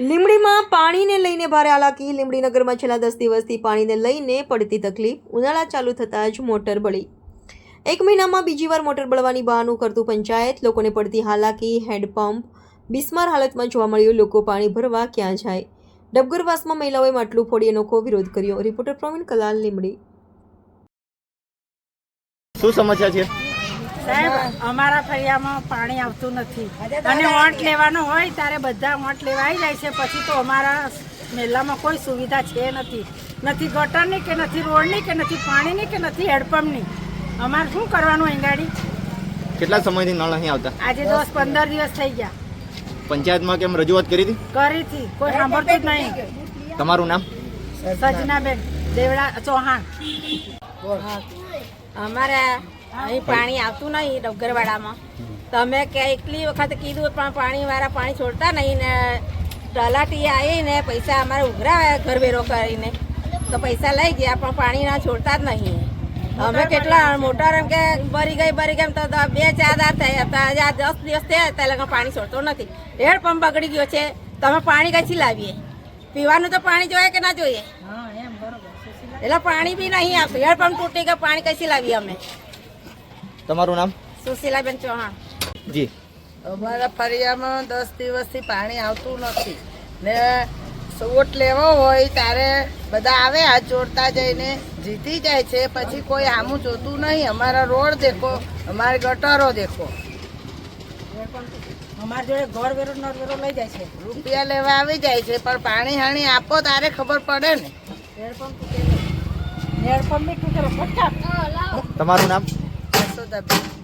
લીંબડીમાં પાણીને લઈને ભારે હાલાકી. લીમડીનગરમાં છેલ્લા દસ દિવસથી પાણીને લઈને પડતી તકલીફ. ઉનાળા ચાલુ થતાં જ મોટર બળી. એક મહિનામાં બીજી વાર મોટર બળવાની બહાનું કરતું પંચાયત. લોકોને પડતી હાલાકી, હેન્ડપંપ, બિસ્માર હાલતમાં જોવા મળ્યું. લોકો પાણી ભરવા ક્યાં જાય? ડબગરવાસમાં મહિલાઓએ માટલું ફોડી અનોખો વિરોધ કર્યો. રિપોર્ટર પ્રવીણ કલાલ, લીમડી. શું સમસ્યા છે? સાહેબ અમારા ફળિયામાં પાણી આવતું નથી. અને વોટ લેવાનો હોય ત્યારે બધા વોટ લેવા આવી જાય છે. પછી તો અમારા મેલામાં કોઈ સુવિધા છે નથી. નથી ગટરની કે નથી રોડની કે નથી પાણીની કે નથી હેડપંપની. અમારે શું કરવાનું અહીં ગાડી કેટલા સમયથી નળ નહીં આવતા? આજે દસ પંદર દિવસ થઈ ગયા. પંચાયતમાં કેમ રજૂઆત કરી હતી? કરી હતી. કોઈ સાંભળતું જ નહીં. તમારું નામ? સજનાબેન દેવડા ચૌહાણ. અમારે અહીં પાણી આવતું નહીં ડગરવાડામાં. તમે કે એકલી વખત કીધું પણ પાણી વાળા પાણી છોડતા નહીં ને તલાટી આવીને પૈસા અમારે ઉઘરાવ્યા ઘર વેરો કરીને. તો પૈસા લઈ ગયા પણ પાણી ના છોડતા જ નહીં. અમે કેટલા મોટર એમ કે ભરી ગઈ ભરી ગઈ તો બે ચાર દાર થયા. હતા આજે આ દસ દિવસ થયા ત્યાં એટલે પાણી છોડતો નથી. હેડ પંપ બગડી ગયો છે. તમે પાણી કઈથી લાવીએ? પીવાનું તો પાણી જોઈએ કે ના જોઈએ? એટલે પાણી બી નહીં આવતું. હેડ પંપ તૂટી ગયો પાણી કઈથી લાવીએ અમે? તમારું નામ? સુશીલાબેન ચૌહાણ. જી. અમારા ફરિયામાં દસ દિવસથી પાણી આવતું નથી. ને ઓટ લેવો હોય ત્યારે બધા આવે આ જોડતા જઈને જીતી જાય છે. પછી કોઈ આમું જોતું નહીં. અમારા રોડ દેખો અમારે ગટરો દેખો. અમારા જોડે ઘર વેરો નર વેરો લઈ જાય છે. રૂપિયા લેવા આવી જાય છે પણ પાણી હાણી આપો તારે ખબર પડે ને. તમારું નામ? the